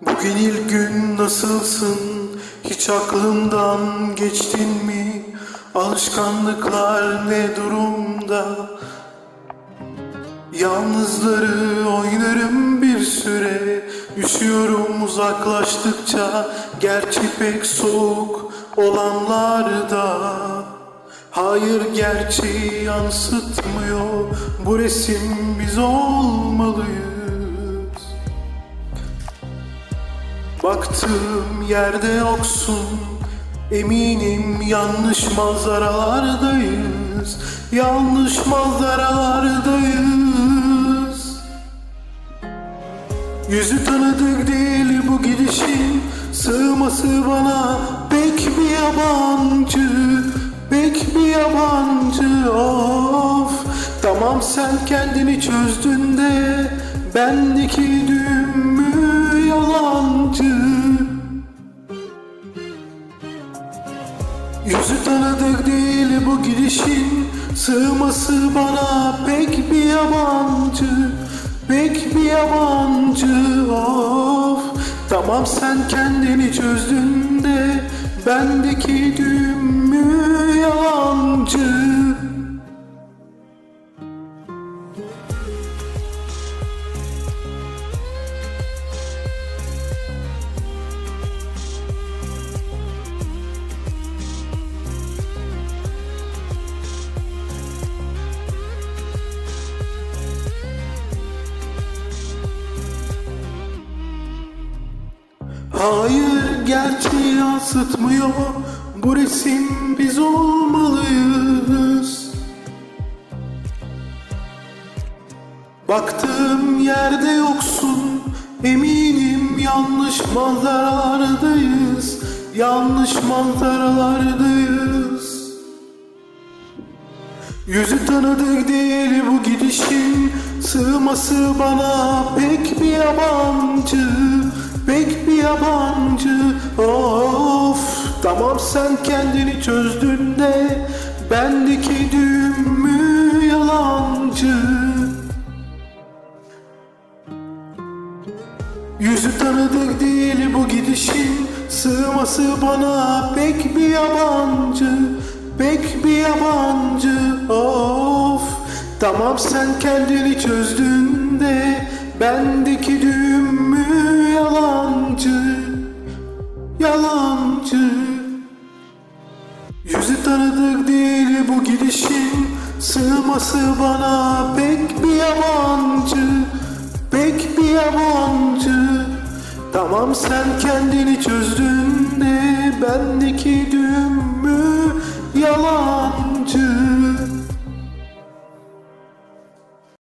Bugün ilk gün nasılsın? Hiç aklımdan geçtin mi? Alışkanlıklar ne durumda? Yalnızları oynarım bir süre Üşüyorum uzaklaştıkça Gerçi pek soğuk olanlarda Hayır gerçeği yansıtmıyor. Bu resim biz olmalıyız. Baktığım yerde yoksun. Eminim yanlış manzaralardayız. Yanlış manzaralardayız. Yüzü tanıdık değil bu gidişin. Sığması bana pek bir yabancı Pek bir yabancı of. Tamam sen kendini çözdün de Bendeki düğüm mü yalancı? Yüzü tanıdık değil bu gidişin Sığması bana pek bir yabancı Pek bir yabancı of. Tamam sen kendini çözdün de Bendeki düğüm yalancı Hayır gerçeği yansıtmıyor. Bu resim biz olmalıyız Baktığım yerde yoksun Eminim yanlış manzaralardayız. Yanlış manzaralardayız. Yüzü tanıdık değil bu gidişin Sığması bana pek bir yabancı Pek bir yabancı. Of Tamam sen kendini çözdün de Bendeki düğüm mü yalancı Yüzü tanıdık değil bu gidişin. Sığması bana pek bir yabancı Pek bir yabancı. Of Tamam sen kendini çözdün de Bendeki düğüm mü yalancı? Yalancı. Yüzü tanıdık değil bu gidişin. Sığması bana pek bir yabancı Pek bir yabancı Tamam sen kendini çözdün de Bendeki düğüm